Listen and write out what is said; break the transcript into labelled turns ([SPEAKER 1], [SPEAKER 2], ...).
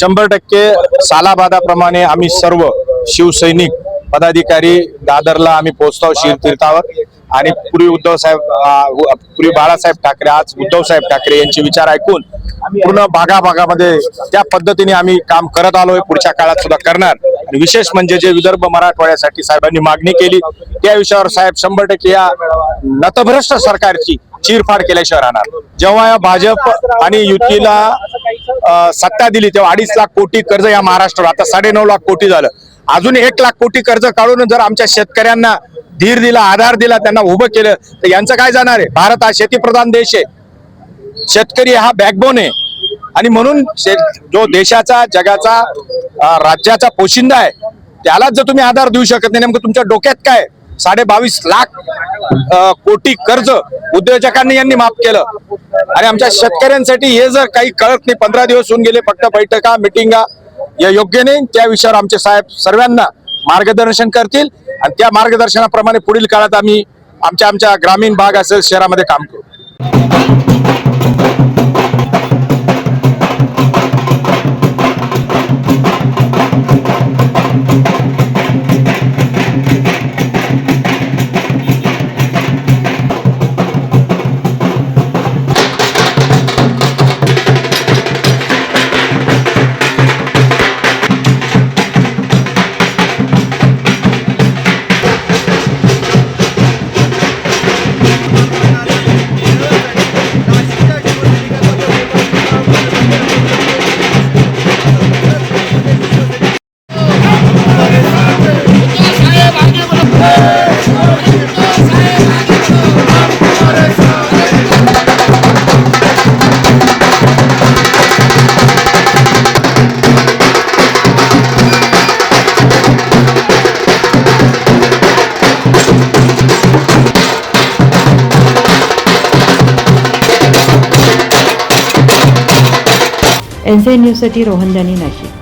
[SPEAKER 1] शंभर टक्के सालाबादाप्रमाणे आम्ही सर्व शिवसैनिक पदाधिकारी दादरला आम्ही पोहोचतो शिर तीर्थावर. आणि पूर्वी उद्धव साहेब पूर्वी बाळासाहेब ठाकरे आज उद्धव साहेब ठाकरे यांचे विचार ऐकून पूर्ण भागाभागामध्ये त्या पद्धतीने आम्ही काम करत आलोय पुढच्या काळात सुद्धा करणार. आणि विशेष म्हणजे जे विदर्भ मराठवाड्यासाठी साहेबांनी मागणी केली त्या विषयावर साहेब शंभर टक्के या नतभ्रष्ट सरकारची चीरफाड केल्याशिवाय राहणार. जेव्हा या भाजप आणि युतीला सत्ता दिली. तेव्हा अडीच लाख कोटी कर्ज या महाराष्ट्रावर आता साडेनऊ लाख कोटी झालं. अजून एक लाख कोटी कर्ज काढून जर आमच्या शेतकऱ्यांना धीर दिला आधार दिला त्यांना उभं केलं तर यांचं काय जाणार आहे? भारत हा शेतीप्रधान देश आहे. शेतकरी हा बॅकबोन आहे. आणि म्हणून जो देशाचा जगाचा राज्याचा पोशिंदा आहे त्यालाच जर तुम्ही आधार देऊ शकत नाही नेमकं तुमच्या डोक्यात काय साडे बावीस लाख कोटी कर्ज उद्योजकांनी यांनी माफ केलं. आणि आमच्या शेतकऱ्यांसाठी हे जर काही कळत नाही पंधरा दिवस होऊन गेले फक्त बैठका मिटिंगा या योग्य नाही. त्या विषयावर आमचे साहेब सर्वांना मार्गदर्शन करतील आणि त्या मार्गदर्शनाप्रमाणे पुढील काळात आम्ही आमच्या आमच्या ग्रामीण भाग असेल शहरामध्ये काम करू.
[SPEAKER 2] एन सी न्यूजसाठी रोहन दानी नाशिक.